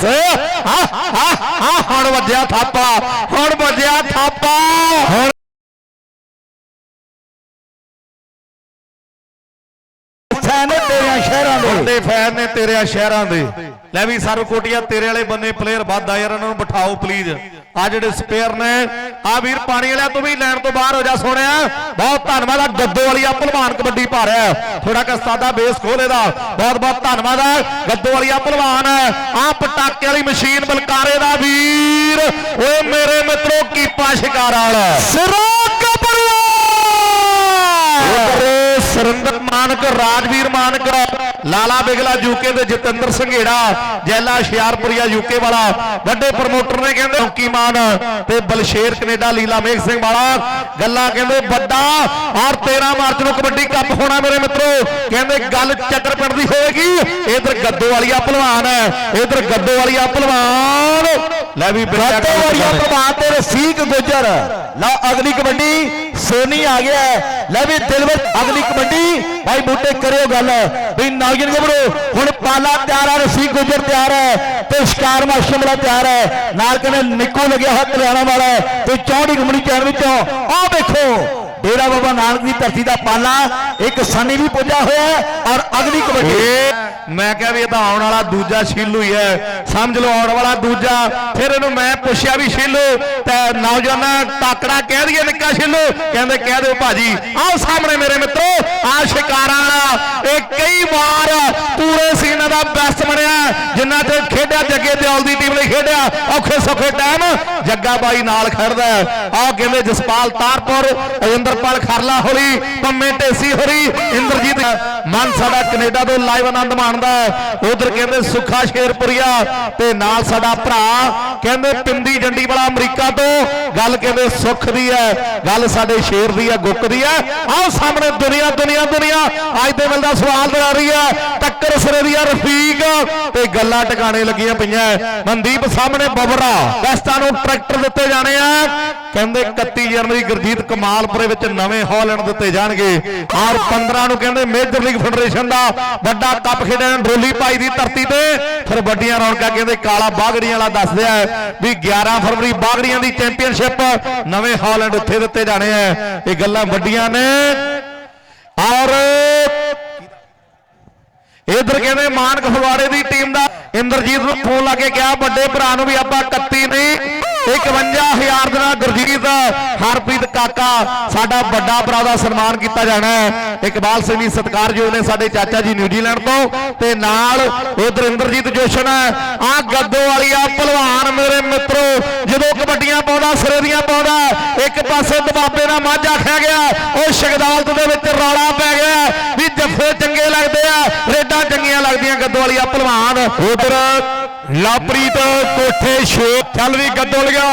ਪਾਸੇ ਆ ਆ ਆ ਹੁਣ ਵੱਜਿਆ ਥਾਪਾ ਹੁਣ ਵੱਜਿਆ ਥਾਪਾ। ਹੁਣ ਫੈਨ ਤੇਰਿਆਂ ਸ਼ਹਿਰਾਂ ਦੇ। ਵੱਡੇ ਫੈਨ ਨੇ ਤੇਰੇ ਸ਼ਹਿਰਾਂ ਦੇ। ਲੈ ਵੀ ਸਰ ਕੋਟੀਆ ਤੇਰੇ ਵਾਲੇ ਬੰਨੇ ਪਲੇਅਰ ਵੱਧ ਆ ਯਾਰ ਇਹਨਾਂ ਨੂੰ ਬਿਠਾਓ ਪਲੀਜ਼ ਆ ਜਿਹੜੇ ਸਪੇਅਰ ਨੇ ਆ ਵੀਰ ਪਾਣੀ ਵਾਲਿਆ ਤੂੰ ਵੀ ਲੈਣ ਤੋਂ ਬਾਹਰ ਹੋ ਜਾ ਸੋਹਣਿਆ। ਬਹੁਤ ਧੰਨਵਾਦ ਆ ਗੱਦੋ ਵਾਲੀਆ ਭਲਵਾਨ ਕਬੱਡੀ ਪਾ ਰਿਹਾ। ਥੋੜਾ ਕਸਤਾਦਾ ਬੇਸ ਖੋਲੇ ਦਾ। ਬਹੁਤ ਬਹੁਤ ਧੰਨਵਾਦ ਆ ਗੱਦੋ ਵਾਲੀਆ ਭਲਵਾਨ। ਆ ਪਟਾਕੇ ਵਾਲੀ ਮਸ਼ੀਨ ਬਲਕਾਰੇ ਦਾ ਵੀਰ। ਓਏ ਮੇਰੇ ਮਿੱਤਰੋ ਕੀਪਾ ਸ਼ਿਕਾਰਾ ਵਾਲਾ। ਉਧਰ ਸੁਰਿੰਦਰ ਮਾਨਕ ਰਾਜਵੀਰ ਮਾਨਕ ਲਾਲਾ ਬਿਗਲਾ ਯੂਕੇ ਦੇ ਜਤਿੰਦਰ ਸੰਘੇੜਾ ਜੈਲਾ ਹੁਸ਼ਿਆਰਪੁਰੀਆ ਯੂਕੇ ਵਾਲਾ। ਵੱਡੇ ਪ੍ਰਮੋਟਰ ਨੇ ਕਹਿੰਦੇ ਚੌਕੀ ਮਾਨ ਤੇ ਬਲਸ਼ੇਰ ਕੈਨੇਡਾ ਲੀਲਾ ਮੇਘ ਸਿੰਘ ਵਾਲਾ। ਗੱਲਾਂ ਕਹਿੰਦੇ ਵੱਡਾ ਔਰ 13 ਮਾਰਚ ਨੂੰ ਕਬੱਡੀ ਕੱਪ ਹੋਣਾ ਮੇਰੇ ਮਿੱਤਰੋ। ਕਹਿੰਦੇ ਗੱਲ ਚੱਕਰ ਪਿੰਡ ਦੀ ਹੋਏਗੀ। ਇਧਰ ਗੱਦੋ ਵਾਲੀਆ ਪਹਿਲਵਾਨ ਹੈ। ਇਧਰ ਗੱਦੋ ਵਾਲੀਆ ਪਹਿਲਵਾਨ ਲੈ ਵੀ ਗੱਤੋ ਵਾਲੀਆ ਪ੍ਰਭਾਤ ਤੇ ਰਫੀਕ ਗੁੱਜਰ। ਲਓ ਅਗਲੀ ਕਬੱਡੀ। ਸੋਨੀ ਆ ਗਿਆ ਹੈ। ਲੈ ਵੀ ਦਿਲਵਰ ਅਗਲੀ ਕਬੱਡੀ। ਭਾਈ ਬੂਟੇ, ਕਰਿਓ ਗੱਲ। ਵੀ ਨੌਜਵਾਨ ਗੱਭਰੂ, ਹੁਣ ਪਾਲਾ ਤਿਆਰ ਹੈ ਰਸੀ ਗੁੱਜਰ ਤਿਆਰ ਹੈ ਤੇ ਸ਼ਿਕਾਰ ਮਾਸ਼ਮ ਵਾਲਾ ਤਿਆਰ ਹੈ। ਨਾਲ ਕਹਿੰਦੇ ਨਿੱਕੂ ਲੱਗਿਆ ਹੋਇਆ ਕਲਿਆਣਾ ਵਾਲਾ ਹੈ ਤੇ ਚੌੜੀ ਗੁੰਮਣੀ ਚੈਨ ਵਿੱਚੋਂ। ਆਹ ਵੇਖੋ ਡੇਰਾ ਬਾਬਾ ਨਾਨਕ ਦੀ ਧਰਤੀ ਦਾ ਪਾਲਾ ਇੱਕ ਸਾਨੀ ਵੀ ਪੁੱਜਾ ਹੋਇਆ ਔਰ ਅਗਲੀ ਕਬੱਡੀ। ਇਹ ਮੈਂ ਕਿਹਾ ਵੀ ਇਹ ਤਾਂ ਆਉਣ ਵਾਲਾ ਦੂਜਾ ਸ਼ੀਲੂ ਹੀ ਹੈ। ਸਮਝ ਲਓ ਆਉਣ ਵਾਲਾ ਦੂਜਾ। ਫਿਰ ਇਹਨੂੰ ਮੈਂ ਪੁੱਛਿਆ ਵੀ ਸ਼ੀਲੂ ਤੇ ਨੌਜਵਾਨ ਤਾਕੜਾ ਕਹਿ ਦਈਏ ਨਿੱਕਾ ਸ਼ੀਲੂ ਕਹਿੰਦੇ ਕਹਿ ਦਿਓ ਭਾਜੀ, ਆਓ ਸਾਹਮਣੇ ਮੇਰੇ ਮਿੱਤਰੋ, ਆ ਸ਼ਿਕਾਰਾਂ ਵਾਲਾ। ਇਹ ਕਈ ਵਾਰ ਪੂਰੇ ਸੀਨ ਦਾ ਬੈਸਟ ਬਣਿਆ। ਜਿੰਨਾ ਤੇ ਖੇਡਿਆ, ਜੱਗੇ ਦਿਓਲ ਦੀ ਟੀਮ ਨੇ ਖੇਡਿਆ। ਔਖੇ ਸੌਖੇ ਟਾਈਮ ਜੱਗਾ ਬਾਈ ਨਾਲ ਖੜਦਾ ਆਹ ਕਹਿੰਦੇ ਜਸਪਾਲ ਤਾਰਪੁਰ ਅਜਿੰਦਰਪਾਲ ਖਰਲਾ ਹੋਰੀ, ਪੰਮੇ ਢੇਸੀ ਹੋਰੀ, ਇੰਦਰਜੀਤ ਮਨ ਸਾਡਾ ਕੈਨੇਡਾ ਤੋਂ ਲਾਈਵ ਆਨੰਦ ਮਾਣਦਾ ਉਧਰ ਕਹਿੰਦੇ ਸੁੱਖਾ ਸ਼ੇਰਪੁਰੀਆ ਤੇ ਨਾਲ ਸਾਡਾ ਭਰਾ ਕਹਿੰਦੇ ਪਿੰਦੀ ਜੰਡੀ ਵਾਲਾ ਅਮਰੀਕਾ ਤੋਂ। ਗੱਲ ਕਹਿੰਦੇ ਸੁੱਖ ਦੀ ਹੈ, ਗੱਲ ਸਾਡੇ ਸ਼ੇਰ ਦੀ ਹੈ, ਗੁੱਕ ਦੀ ਹੈ। ਆਓ ਸਾਹਮਣੇ ਦੁਨੀਆ ਦੁਨੀਆ ਦੁਨੀਆ। ਅੱਜ ਦੇ ਵੇਲੇ ਦਾ ਸਵਾਲ ਬਣਾ ਰਹੀ ਹੈ। ਟੱਕਰ ਸਿਰੇ ਦੀ ਰਫੀਕ ਤੇ ਗੱਲਾਂ ਟਿਕਾਣੇ ਲੱਗੀਆਂ ਪਈਆਂ। ਮਨਦੀਪ ਸਾਹਮਣੇ ਬਬਰਾ, ਵੈਸਟਾਂ ਨੂੰ ਟਰੈਕਟਰ ਦਿੱਤੇ ਜਾਣੇ ਆ। ਕਹਿੰਦੇ 31 ਜਨਵਰੀ ਗੁਰਜੀਤ ਕਮਾਲਪੁਰੇ ਵਿੱਚ ਨਵੇਂ ਹਾਲੈਂਡ ਦਿੱਤੇ ਜਾਣਗੇ। ਔਰ 15 ਨੂੰ ਕਹਿੰਦੇ ਮੇਜਰ ਲੀਗ ਫੈਡਰੇਸ਼ਨ ਦਾ ਵੱਡਾ ਕੱਪ ਖੇਡਣ ਡੋਲੀ ਭਾਈ ਦੀ ਧਰਤੀ ਤੇ। ਫਿਰ ਵੱਡੀਆਂ ਰੌਣਕਾਂ ਕਹਿੰਦੇ ਕਾਲਾ ਬਾਗੜੀਆਂ ਵਾਲਾ ਦੱਸਦਿਆ ਵੀ 11 ਫਰਵਰੀ ਬਾਗੜੀਆਂ ਦੀ ਚੈਂਪੀਅਨਸ਼ਿਪ ਨਵੇਂ ਹਾਲੈਂਡ ਉੱਥੇ ਦਿੱਤੇ ਜਾਣੇ ਆ। ਇਹ ਗੱਲਾਂ ਵੱਡੀਆਂ ਨੇ। ਔਰ ਇਧਰ ਕਹਿੰਦੇ ਮਾਨਕ ਫਗਵਾੜੇ ਦੀ ਟੀਮ ਦਾ ਇੰਦਰਜੀਤ ਨੂੰ ਫੋਨ ਲਾ ਕੇ ਕਿਹਾ, ਵੱਡੇ ਭਰਾ ਨੂੰ ਵੀ ਆਪਾਂ 31 ਨਹੀਂ 51000 ਦੇ ਨਾਲ ਗੁਰਜੀਤ, ਹਰਪ੍ਰੀਤ ਕਾਕਾ, ਸਾਡਾ ਵੱਡਾ ਭਰਾ ਦਾ ਸਨਮਾਨ ਕੀਤਾ ਜਾਣਾ ਹੈ। ਇਕਬਾਲ ਸਿੰਘ ਜੀ ਸਤਿਕਾਰਯੋਗ ਨੇ ਸਾਡੇ ਚਾਚਾ ਜੀ ਨਿਊਜ਼ੀਲੈਂਡ ਤੋਂ ਤੇ ਨਾਲ ਉਧਰ ਇੰਦਰਜੀਤ ਜੋਸ਼ਨ ਹੈ। ਆ ਗੱਦੋ ਵਾਲੀ ਆ ਭਲਵਾਨ ਮੇਰੇ ਮਿੱਤਰੋ, ਜਦੋਂ ਕਬੱਡੀਆਂ ਪਾਉਂਦਾ, ਸਿਰੇ ਦੀਆਂ ਪਾਉਂਦਾ, ਇੱਕ ਪਾਸੇ ਦਬਾਬੇ ਨਾਲ ਮਾਝ ਆਖਿਆ ਗਿਆ, ਉਹ ਸ਼ਗਦਾਲਤ ਦੇ ਵਿੱਚ ਰੌਲਾ ਪੈ ਗਿਆ, ਵੀ ਜੱਫੇ ਚੰਗੇ ਲੱਗਦੇ ਆ, ਰੇਡਾਂ ਚੰਗੀਆਂ ਲੱਗਦੀਆਂ ਗੱਦੋ ਵਾਲੀ ਆ ਭਲਵਾਨ। ਉਧਰ ਲਾਪਰੀਤ ਕੋਠੇ ਸ਼ੇਖ ਚੱਲ ਵੀ ਗੱਦੋ ਲਿਆ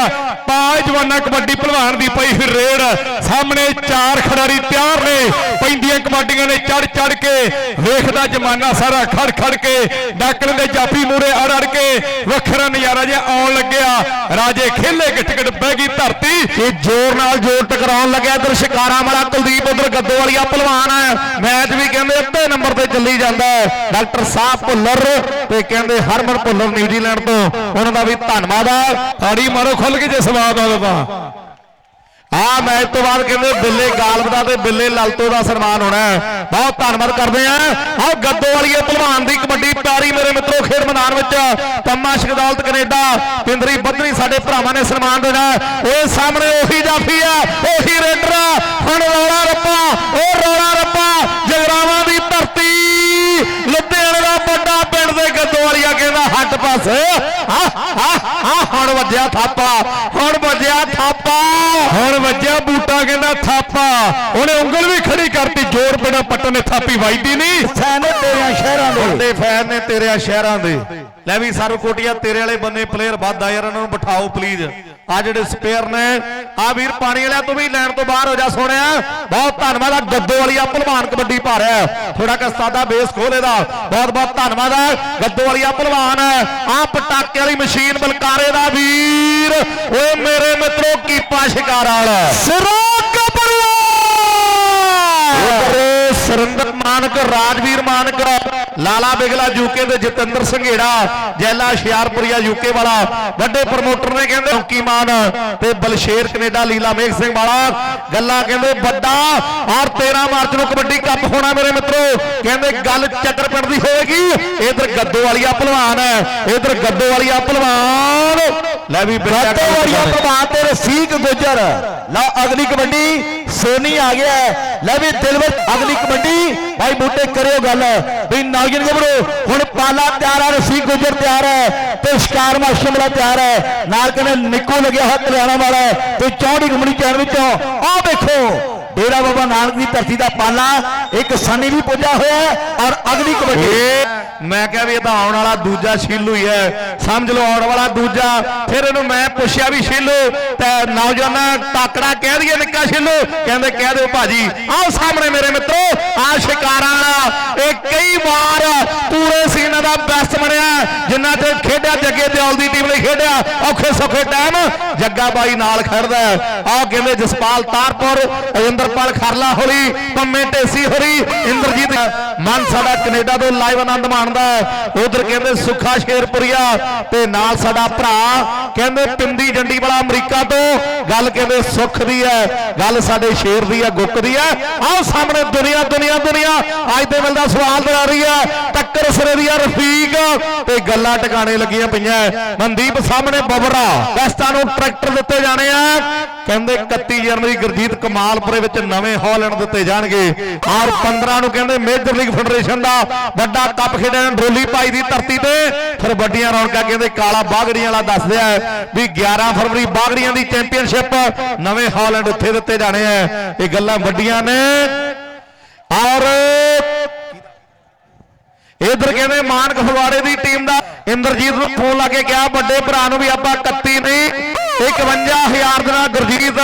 ਪਾਜ ਜਵਾਨਾ ਕਬੱਡੀ ਭਲਵਾਨ ਦੀ ਪਈ ਫਿਰ ਰੇਡ। ਸਾਹਮਣੇ ਚਾਰ ਖਿਡਾਰੀ ਤਿਆਰ ਨੇ। ਪੈਂਦੀਆਂ ਕਬੱਡੀਆਂ ਨੇ ਚੜ ਚੜ ਕੇ ਵੇਖਦਾ ਜਮਾਨਾ ਸਾਰਾ ਖੜ ਖੜ ਕੇ। ਡਾਕਣ ਦੇ ਜਾਫੀ ਮੂਰੇ ਅੜ ਅੜ ਕੇ। ਵੱਖਰਾ ਨਜ਼ਾਰਾ ਜਿਹਾ ਆਉਣ ਲੱਗਿਆ। ਰਾਜੇ ਖੇਲੇ ਗਿੱਟ ਬਹਿ ਗਈ ਧਰਤੀ। ਇਹ ਜ਼ੋਰ ਨਾਲ ਜ਼ੋਰ ਟਕਰਾਉਣ ਲੱਗਿਆ ਇਧਰ ਸ਼ਿਕਾਰਾਂ ਵਾਲਾ ਕੁਲਦੀਪ ਉਧਰ ਗੱਦੋ ਵਾਲੀਆ ਭਲਵਾਨ। ਹੈ ਮੈਚ ਵੀ ਕਹਿੰਦੇ ਅੱਧੇ ਨੰਬਰ ਤੇ ਚੱਲੀ ਜਾਂਦਾ ਹੈ। ਡਾਕਟਰ ਸਾਹਿਬ ਭੁੱਲਰ ਤੇ ਕਹਿੰਦੇ ਹਰਮਨ ਭੁੱਲਰ ਨਿਊਜ਼ੀਲੈਂਡ ਤੋਂ। ਉਹਨਾਂ ਦਾ ਵੀ ਧੰਨਵਾਦ ਆ। ਤਾੜੀ ਮਾਰੋ ਖੁੱਲ ਕੇ ਜੇ ਸਵਾਦ ਆਉਂਦਾ ਤਾਂ ਆ ਮੈਚ ਤੋਂ ਬਾਅਦ ਕਹਿੰਦੇ ਬਿੱਲੇ ਗਾਲਬ ਦਾ ਤੇ ਬਿੱਲੇ ਲਲਤੋ ਦਾ ਸਨਮਾਨ ਹੋਣਾ ਬਹੁਤ ਧੰਨਵਾਦ ਕਰਦੇ ਆ। ਆਹ ਗੱਦੋ ਵਾਲੀਏ ਭਲਵਾਨ ਦੀ ਕਬੱਡੀ ਪਿਆਰੀ ਮੇਰੇ ਮਿੱਤਰੋ, ਖੇਡ ਮੈਦਾਨ ਵਿੱਚ ਤੰਮਾ ਸ਼ਗਦਾਲਤ ਕੈਨੇਡਾ, ਪਿੰਦਰੀ ਬੱਧਰੀ ਸਾਡੇ ਭਰਾਵਾਂ ਨੇ ਸਨਮਾਨ ਦੇਣਾ ਇਹ ਸਾਹਮਣੇ ਉਹੀ ਜਾਫੀ ਆ, ਉਹੀ ਰੇਡਰ ਆ। ਹੁਣ ਰੌਲਾ ਰੱਪਾ, ਉਹ ਰੌਲਾ ਰੱਪਾ, ਜਗਰਾਵਾਂ ਦੀ ਧਰਤੀ। ਲੁਧਿਆਣੇ ਦਾ ਵੱਡਾ ਪਿੰਡ ਦੇ ਗੱਦੋ ਵਾਲੀਆ ਕਹਿੰਦਾ, ਹੱਟ ਪਾਸੇ। ਹੁਣ ਵੱਜਿਆ ਥਾਪਾ ਹੁਣ ਵੱਜਿਆ ਥਾਪਾ। ਹੁਣ ਵੱਜਿਆ ਬੂਟਾ ਕਹਿੰਦਾ ਥਾਪਾ। ਉਹਨੇ ਉਂਗਲ ਵੀ ਖੜੀ ਕਰਤੀ ਜੋਰ ਬਿਨਾ ਪੱਟਣ ਨੇ ਥਾਪੀ ਵੱਜਦੀ ਨਹੀਂ ਫੈਨ ਤੇਰਿਆਂ ਸ਼ਹਿਰਾਂ ਦੇ। ਵੱਡੇ ਫੈਨ ਨੇ ਤੇਰੇ ਸ਼ਹਿਰਾਂ ਦੇ। ਲੈ ਵੀ ਸਰ ਕੋਟੀਆ ਤੇਰੇ ਵਾਲੇ ਬੰਨੇ ਪਲੇਅਰ ਵੱਧ ਆ ਯਾਰ ਇਹਨਾਂ ਨੂੰ ਬਿਠਾਓ ਪਲੀਜ਼ ਆ ਜਿਹੜੇ ਸਪੇਅਰ ਨੇ ਆ ਵੀਰ ਪਾਣੀ ਵਾਲਿਆ ਤੂੰ ਵੀ ਲੈਣ ਤੋਂ ਬਾਹਰ ਹੋ ਜਾ ਸੋਹਣਿਆ। ਬਹੁਤ ਧੰਨਵਾਦ ਆ ਗੱਦੋ ਵਾਲੀ ਆ ਭਲਵਾਨ ਕਬੱਡੀ ਪਾ ਰਿਹਾ ਥੋੜਾ ਕਸਤਾਦਾ ਬੇਸ ਖੋਲੇ ਦਾ। ਬਹੁਤ ਬਹੁਤ ਧੰਨਵਾਦ ਆ ਗੱਦੋ ਵਾਲੀ ਆ ਭਲਵਾਨ। ਆ ਪਟਾਕੇ ਵਾਲੀ ਮਸ਼ੀਨ ਬਲਕਾਰੇ ਦਾ ਵੀਰ। ਓਏ ਮੇਰੇ ਮਿੱਤਰੋ ਕੀਪਾ ਸ਼ਿਕਾਰਾ ਵਾਲਾ। ਸਿਰੋਕ ਉਧਰ ਸੁਰਿੰਦਰ ਮਾਨਕ ਰਾਜਵੀਰ ਮਾਨਕ। ਲਾਲਾ ਬਿਗਲਾ ਯੂਕੇ ਦੇ ਜਤਿੰਦਰ ਸੰਘੇੜਾ ਜੈਲਾ ਸ਼ਿਆਰਪੁਰੀਆ ਯੂਕੇ ਵਾਲਾ। ਵੱਡੇ ਪ੍ਰਮੋਟਰ ਨੇ ਕਹਿੰਦੇ ਚੌਂਕੀ ਮਾਨ ਤੇ ਬਲਸ਼ੇਰ ਕੈਨੇਡਾ ਲੀਲਾ ਮੇਘ ਸਿੰਘ ਵਾਲਾ। ਗੱਲਾਂ ਕਹਿੰਦੇ ਵੱਡਾ ਔਰ 13 ਮਾਰਚ ਨੂੰ ਕਬੱਡੀ ਕੱਪ ਹੋਣਾ ਮੇਰੇ ਮਿੱਤਰੋ। ਕਹਿੰਦੇ ਗੱਲ ਚੱਕਰ ਪਿੰਡ ਦੀ ਹੋਏਗੀ। ਇਧਰ ਗੱਦੋ ਵਾਲੀਆ ਪਹਿਲਵਾਨ ਹੈ। ਇਧਰ ਗੱਦੋ ਵਾਲੀਆ ਪਹਿਲਵਾਨ। ਲੈ ਵੀ ਗੱਤੋ ਵਾਲੀਆ ਪ੍ਰਭਾਤ ਤੇ ਰਫੀਕ ਗੁੱਜਰ। ਲਓ ਅਗਲੀ ਕਬੱਡੀ ਸੋਨੀ ਆ ਗਿਆ। ਲੈ ਵੀ ਦਿਲਵਰ ਅਗਲੀ ਕਬੱਡੀ। ਭਾਈ ਬੂਟੇ ਕਰਿਓ ਗੱਲ। ਵੀ ਨਾਗਿਨ ਗੱਭਰੂ, ਹੁਣ ਪਾਲਾ ਤਿਆਰ ਹੈ ਰਫੀਕ ਗੁੱਜਰ ਤਿਆਰ ਹੈ ਤੇ ਸ਼ਿਕਾਰ ਮਾਸ਼ਮਲਾ ਤਿਆਰ ਹੈ ਨਾਲ ਕਹਿੰਦੇ ਨਿੱਕੂ ਲੱਗਿਆ ਹੋਇਆ ਕਲਿਆਣਾ ਵਾਲਾ ਹੈ, ਤੇ ਚੌੜੀ ਗੁੰਮਣੀ ਚੈਨ ਵਿੱਚੋਂ। ਆਹ ਵੇਖੋ ਡੇਰਾ ਬਾਬਾ ਨਾਨਕ ਦੀ ਧਰਤੀ ਦਾ ਪਾਲਾ, ਇੱਕ ਸਨੀ ਵੀ ਪੁੱਜਾ ਹੋਇਆ ਔਰ ਅਗਲੀ ਕਬੱਡੀ। ਮੈਂ ਕਿਹਾ ਵੀ ਇਹ ਤਾਂ ਆਉਣ ਵਾਲਾ ਦੂਜਾ ਸ਼ੀਲੂ ਹੀ ਹੈ। ਸਮਝ ਲਓ, ਆਉਣ ਵਾਲਾ ਦੂਜਾ। ਫਿਰ ਇਹਨੂੰ ਮੈਂ ਪੁੱਛਿਆ ਵੀ ਸ਼ੀਲੂ, ਤੇ ਨੌਜਵਾਨਾਂ ਟਾਕੜਾ ਕਹਿ ਦਈਏ ਨਿੱਕਾ ਸ਼ੀਲੂ। ਕਹਿੰਦੇ, ਕਹਿ ਦਿਓ ਭਾਜੀ, ਆਓ ਸਾਹਮਣੇ ਮੇਰੇ ਮਿੱਤਰੋ ਆ ਸ਼ਿਕਾਰਾਂ ਵਾਲਾ, ਇਹ ਕਈ ਵਾਰ ਪੂਰੇ ਸੀਨ ਦਾ ਬੈਸਟ ਬਣਿਆ, ਜਿੰਨਾ ਤੇ ਖੇਡਿਆ, ਜੱਗੇ ਦਿਓਲ ਦੀ ਟੀਮ ਲਈ ਖੇਡਿਆ, ਔਖੇ ਸੌਖੇ ਟਾਈਮ ਜੱਗਾ ਬਾਈ ਨਾਲ ਖੜਦਾ ਆਹ ਕਹਿੰਦੇ ਜਸਪਾਲ ਤਾਰਪੁਰ, ਅਜਿੰਦਰ ਅਜਿੰਦਰਪਾਲ ਖਰਲਾ ਹੋਰੀ, ਪੰਮੇ ਢੇਸੀ ਹੋਰੀ, ਇੰਦਰਜੀਤ ਮਨ ਸਾਡਾ ਕੈਨੇਡਾ ਤੋਂ ਲਾਈਵ ਆਨੰਦ ਮਾਣਦਾ ਉਧਰ ਕਹਿੰਦੇ ਸੁੱਖਾ ਸ਼ੇਰਪੁਰੀਆ ਤੇ ਨਾਲ ਸਾਡਾ ਭਰਾ ਕਹਿੰਦੇ ਪਿੰਦੀ ਜੰਡੀ ਵਾਲਾ ਅਮਰੀਕਾ ਤੋਂ। ਗੱਲ ਕਹਿੰਦੇ ਸੁੱਖ ਦੀ ਹੈ, ਗੱਲ ਸਾਡੇ ਸ਼ੇਰ ਦੀ ਹੈ, ਗੁੱਕ ਦੀ ਹੈ। ਆਓ ਸਾਹਮਣੇ ਦੁਨੀਆ ਦੁਨੀਆ ਦੁਨੀਆ, ਅੱਜ ਦੇ ਮਿਲਦਾ ਸਵਾਲ ਬਣਾ ਰਹੀ ਹੈ। ਟੱਕਰ ਸਿਰੇ ਦੀ ਹੈ ਰਫੀਕ ਤੇ ਗੱਲਾਂ ਟਿਕਾਣੇ ਲੱਗੀਆਂ ਪਈਆਂ ਮਨਦੀਪ ਸਾਹਮਣੇ ਬਬਰਾ, ਵੈਸਟਾਂ ਨੂੰ ਟਰੈਕਟਰ ਦਿੱਤੇ ਜਾਣੇ ਆ। ਕਹਿੰਦੇ 31 ਜਨਵਰੀ ਗੁਰਜੀਤ ਕਮਾਲਪੁਰੇ ਵਿੱਚ ਨਵੇਂ ਹਾਲੈਂਡ ਦਿੱਤੇ ਜਾਣਗੇ। ਔਰ 15 ਨੂੰ ਕਹਿੰਦੇ ਮੇਜਰ ਲੀਗ ਫੈਡਰੇਸ਼ਨ ਦਾ ਵੱਡਾ ਕੱਪ ਖੇਡਣ ਡਰੋਲੀ ਪਾਈ ਦੀ ਧਰਤੀ ਤੇ। ਫਿਰ ਵੱਡੀਆਂ ਰੌਣਕਾਂ ਕਹਿੰਦੇ ਕਾਲਾ ਬਾਗੜੀਆਂ ਵਾਲਾ ਦੱਸਦੇ ਵੀ 11 ਫਰਵਰੀ ਬਾਗੜੀਆਂ ਦੀ ਚੈਂਪੀਅਨਸ਼ਿਪ ਨਵੇਂ ਹਾਲੈਂਡ ਉੱਥੇ ਦਿੱਤੇ ਜਾਣੇ ਆ। ਇਹ ਗੱਲਾਂ ਵੱਡੀਆਂ ਨੇ। ਔਰ ਇਧਰ ਕਹਿੰਦੇ ਮਾਨਕ ਫਗਵਾੜੇ ਦੀ ਟੀਮ ਦਾ ਇੰਦਰਜੀਤ ਨੂੰ ਫੋਨ ਲਾ ਕੇ ਕਿਹਾ, ਵੱਡੇ ਭਰਾ ਨੂੰ ਵੀ ਆਪਾਂ 31 ਨਹੀਂ। 51000 ਦੇ ਨਾਲ ਗੁਰਜੀਤ,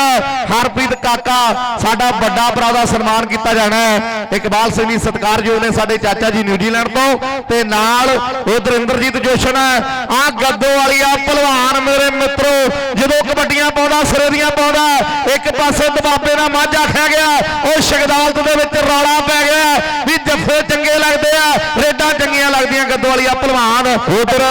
ਹਰਪ੍ਰੀਤ ਕਾਕਾ, ਸਾਡਾ ਵੱਡਾ ਭਰਾ ਦਾ ਸਨਮਾਨ ਕੀਤਾ ਜਾਣਾ ਹੈ। ਇਕਬਾਲ ਸਿੰਘ ਜੀ ਸਤਿਕਾਰਯੋਗ ਨੇ ਸਾਡੇ ਚਾਚਾ ਜੀ ਨਿਊਜ਼ੀਲੈਂਡ ਤੋਂ ਤੇ ਨਾਲ ਉਧਰ ਇੰਦਰਜੀਤ ਜੋਸ਼ਨ ਆ ਗੱਦੋ ਵਾਲੀ ਆ ਪਹਿਲਵਾਨ ਮੇਰੇ ਮਿੱਤਰੋ, ਜਦੋਂ ਕਬੱਡੀਆਂ ਪਾਉਂਦਾ, ਸਿਰੇ ਦੀਆਂ ਪਾਉਂਦਾ, ਇੱਕ ਪਾਸੇ ਦਬਾਬੇ ਦਾ ਮਾਝਾ ਆਖਿਆ ਗਿਆ, ਉਹ ਸ਼ਗਦਾਲਤ ਦੇ ਵਿੱਚ ਰੌਲਾ ਪੈ ਗਿਆ ਵੀ ਜੱਫੇ ਚੰਗੇ ਲੱਗਦੇ ਆ, ਰੇਡਾਂ ਚੰਗੀਆਂ ਲੱਗਦੀਆਂ ਗੱਦੋ ਵਾਲੀਆ ਭਲਵਾਨ। ਪਹਿਲਵਾਨ ਉਧਰ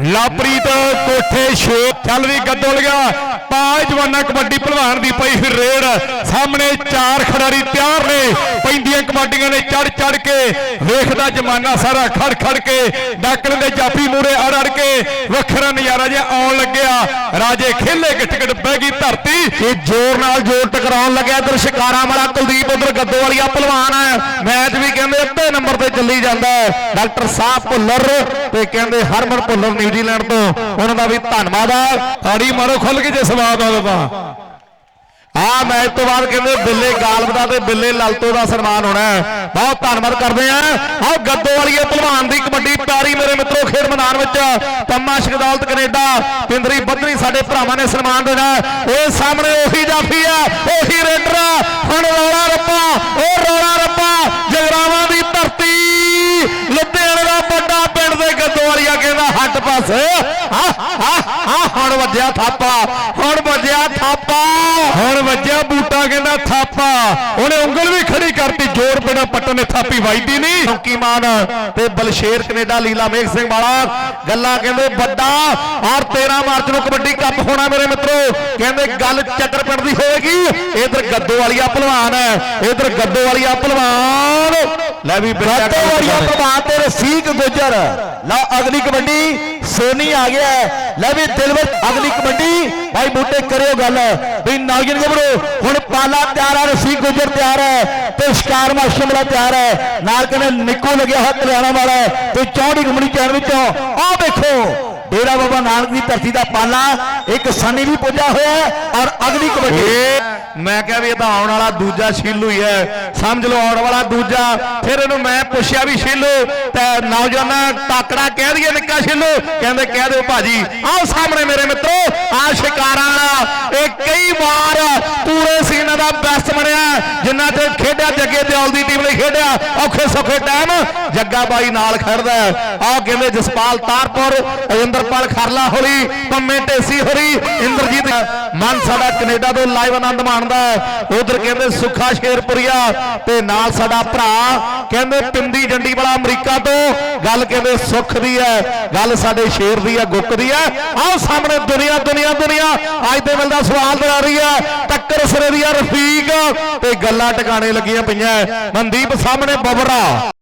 ਲਾਪਰੀਤ ਕੋਠੇ ਸ਼ੋ ਚੱਲ ਵੀ ਗੱਦੋ ਗਿਆ ਪਾਜ ਜਵਾਨਾ ਕਬੱਡੀ ਪਹਿਲਵਾਨ ਦੀ ਪਈ ਫਿਰ ਰੇਡ। ਸਾਹਮਣੇ ਚਾਰ ਖਿਡਾਰੀ ਤਿਆਰ ਨੇ। ਪੈਂਦੀਆਂ ਕਬੱਡੀਆਂ ਨੇ ਚੜ ਚੜ ਕੇ। ਵੇਖਦਾ ਜਮਾਨਾ ਸਾਰਾ ਖੜ ਖੜ ਕੇ। ਡਾਕਣ ਦੇ ਜਾਫੀ ਮੂਰੇ ਅੜ ਅੜ ਕੇ ਵੱਖਰਾ ਨਜ਼ਾਰਾ ਜਿਹਾ ਆਉਣ ਲੱਗਿਆ। ਰਾਜੇ ਖੇਲੇ ਗਿੱਟ ਗਿੱਟ ਗਈ ਧਰਤੀ। ਇਹ ਜ਼ੋਰ ਨਾਲ ਜ਼ੋਰ ਟਕਰਾਉਣ ਲੱਗਿਆ। ਇਧਰ ਸ਼ਿਕਾਰਾਂ ਵਾਲਾ ਕੁਲਦੀਪ, ਉਧਰ ਗੱਦੋ ਵਾਲੀਆ ਪਹਿਲਵਾਨ ਹੈ। ਮੈਚ ਵੀ ਕਹਿੰਦੇ ਅੱਧੇ ਨੰਬਰ ਤੇ ਚੱਲੀ ਜਾਂਦਾ ਹੈ। ਡਾਕਟਰ ਸਾਹਿਬ ਭੁੱਲਰ ਤੇ ਕਹਿੰਦੇ ਹਰਮਨ ਭੁੱਲਰ ਨਿਊਜ਼ੀਲੈਂਡ ਤੋਂ। ਉਹਨਾਂ ਦਾ ਵੀ ਧੰਨਵਾਦ ਆ ਤਾੜੀ ਮਾਰੋ ਖੁੱਲ ਕੇ ਜੇ ਸਵਾਦ ਆਉਂਦਾ ਆ ਮੈਚ ਤੋਂ ਬਾਅਦ ਕਹਿੰਦੇ ਬਿੱਲੇ ਗਾਲਬ ਦਾ ਤੇ ਬਿੱਲੇ ਲਲਤੋ ਦਾ ਸਨਮਾਨ ਹੋਣਾ ਬਹੁਤ ਧੰਨਵਾਦ ਕਰਦੇ ਆ ਆਹ ਗੱਦੋ ਵਾਲੀਏ ਭਲਵਾਨ ਦੀ ਕਬੱਡੀ ਪਿਆਰੀ ਮੇਰੇ ਮਿੱਤਰੋ, ਖੇਡ ਮੈਦਾਨ ਵਿੱਚ ਕੰਮਾ ਸ਼ਗਦਾਲਤ ਕੈਨੇਡਾ, ਪਿੰਦਰੀ ਬੱਧਨੀ ਸਾਡੇ ਭਰਾਵਾਂ ਨੇ ਸਨਮਾਨ ਦੇਣਾ ਇਹ ਸਾਹਮਣੇ ਉਹੀ ਜਾਫੀ ਆ ਉਹੀ ਰੇਡਰ ਆ ਹੁਣ ਰੌਲਾ ਰੱਪਾ, ਉਹ ਰੌਲਾ ਰੱਪਾ, ਜਗਰਾਵਾਂ ਦੀ ਧਰਤੀ। ਲੁਧਿਆਣੇ ਦਾ ਵੱਡਾ ਪਿੰਡ ਦੇ ਗੱਦੋ ਵਾਲੀਆ ਕਹਿੰਦਾ ਹੱਟ ਪਾਸੇ। ਆ ਆ ਆ ਹੁਣ ਵੱਜਿਆ ਥਾਪਾ, ਹੁਣ ਵੱਜਿਆ ਥਾਪਾ। ਹੁਣ ਵੱਜਿਆ ਬੂਟਾ ਕਹਿੰਦਾ ਥਾਪਾ। ਉਹਨੇ ਉਂਗਲ ਵੀ ਖੜੀ ਕਰਤੀ ਜੋਰ ਬਿਨਾ ਪੱਟਣ ਨੇ ਥਾਪੀ ਵਾਈਦੀ ਨਹੀਂ। ਚੌਂਕੀ ਮਾਨ ਤੇ ਬਲਸ਼ੇਰ ਕੈਨੇਡਾ ਲੀਲਾ ਮੇਘ ਸਿੰਘ ਵਾਲਾ ਗੱਲਾਂ ਕਹਿੰਦੇ ਵੱਡਾ ਔਰ 13 ਮਾਰਚ ਨੂੰ ਕਬੱਡੀ ਕੱਪ ਹੋਣਾ ਮੇਰੇ ਮਿੱਤਰੋ। ਕਹਿੰਦੇ ਗੱਲ ਚੱਕਰ ਪਿੰਡ ਦੀ ਹੋਏਗੀ। ਇਧਰ ਗੱਦੋ ਵਾਲੀਆ ਪਹਿਲਵਾਨ ਹੈ। ਇਧਰ ਗੱਦੋ ਵਾਲੀਆ ਪਹਿਲਵਾਨ ਲੈ ਵੀ ਗੱਤੋ ਵਾਲੀਆ ਪ੍ਰਭਾਤ ਤੇ ਰਫੀਕ ਗੁੱਜਰ। ਲਓ ਅਗਲੀ ਕਬੱਡੀ ਸੋਨੀ ਆ ਗਿਆ। ਲੈ ਵੀ ਦਿਲਵਰ ਅਗਲੀ ਕਬੱਡੀ। ਭਾਈ ਬੂਟੇ ਕਰਿਓ ਗੱਲ। ਵੀ ਨਾਗਿਨ ਗੱਭਰੂ ਹੁਣ ਪਾਲਾ ਤਿਆਰ ਹੈ ਰਫੀਕ ਗੁੱਜਰ ਤਿਆਰ ਹੈ ਤੇ ਸ਼ਿਕਾਰ ਮਾਸ਼ਮ ਵਾਲਾ ਤਿਆਰ ਹੈ। ਨਾਲ ਕਹਿੰਦੇ ਨਿੱਕੂ ਲੱਗਿਆ ਹੋਇਆ ਕਲਿਆਣਾ ਵਾਲਾ ਹੈ। ਤੇ ਚੌੜੀ ਗੁੰਮਣੀ ਚੈਨ ਵਿੱਚੋਂ। ਆਹ ਵੇਖੋ ਡੇਰਾ ਬਾਬਾ ਨਾਨਕ ਦੀ ਧਰਤੀ ਦਾ ਪਾਲਾ, ਇੱਕ ਸਨੀ ਵੀ ਪੁੱਜਾ ਹੋਇਆ ਔਰ ਅਗਲੀ ਕਬੱਡੀ। ਇਹ ਮੈਂ ਕਿਹਾ ਵੀ ਇਹ ਤਾਂ ਆਉਣ ਵਾਲਾ ਦੂਜਾ ਸ਼ੀਲੂ ਹੀ ਹੈ। ਸਮਝ ਲਓ ਆਉਣ ਵਾਲਾ ਦੂਜਾ। ਫਿਰ ਇਹਨੂੰ ਮੈਂ ਪੁੱਛਿਆ ਵੀ ਸ਼ੀਲੂ ਤੇ ਨੌਜਵਾਨਾਂ ਤਾਕੜਾ ਕਹਿ ਦਈਏ ਨਿੱਕਾ ਸ਼ੀਲੂ ਕਹਿੰਦੇ, ਕਹਿ ਦਿਓ ਭਾਜੀ, ਆਓ ਸਾਹਮਣੇ ਮੇਰੇ ਮਿੱਤਰੋ ਆ ਸ਼ਿਕਾਰਾਂ ਵਾਲਾ। ਇਹ ਕਈ ਵਾਰ ਪੂਰੇ ਸੀਨ ਦਾ ਬੈਸਟ ਬਣਿਆ, ਜਿੰਨਾ ਤੇ ਖੇਡਿਆ, ਜੱਗੇ ਦਿਓਲ ਦੀ ਟੀਮ ਲਈ ਖੇਡਿਆ। ਔਖੇ ਸੌਖੇ ਟਾਈਮ ਜੱਗਾ ਬਾਈ ਨਾਲ ਖੜਦਾ ਆਹ ਕਹਿੰਦੇ ਜਸਪਾਲ ਤਾਰਪੁਰ, ਅਜਿੰਦਰ ਅਮਰਪਾਲ ਖਰਲਾ ਹੋਰੀ, ਪੰਮੇ ਢੇਸੀ ਹੋਰੀ, ਇੰਦਰਜੀਤ ਮਨ ਸਾਡਾ ਕੈਨੇਡਾ ਤੋਂ ਲਾਈਵ ਆਨੰਦ ਮਾਣਦਾ ਉਧਰ ਕਹਿੰਦੇ ਸੁੱਖਾ ਸ਼ੇਰਪੁਰੀਆ ਤੇ ਨਾਲ ਸਾਡਾ ਭਰਾ, ਕਹਿੰਦੇ ਪਿੰਦੀ ਜੰਡੀ ਵਾਲਾ ਅਮਰੀਕਾ ਤੋਂ। ਗੱਲ ਕਹਿੰਦੇ ਸੁੱਖ ਦੀ ਹੈ, ਗੱਲ ਸਾਡੇ ਸ਼ੇਰ ਦੀ ਹੈ, ਗੁੱਕ ਦੀ ਹੈ। ਆਓ ਸਾਹਮਣੇ ਦੁਨੀਆ ਦੁਨੀਆ ਦੁਨੀਆ। ਅੱਜ ਦੇ ਵੇਲੇ ਸਵਾਲ ਦਰਾ ਰਹੀ ਹੈ, ਟੱਕਰ ਸਿਰੇ ਦੀ ਰਫੀਕ ਤੇ ਗੱਲਾਂ ਟਿਕਾਣੇ ਲੱਗੀਆਂ ਪਈਆਂ। ਮਨਦੀਪ ਸਾਹਮਣੇ ਬਬਰਾ।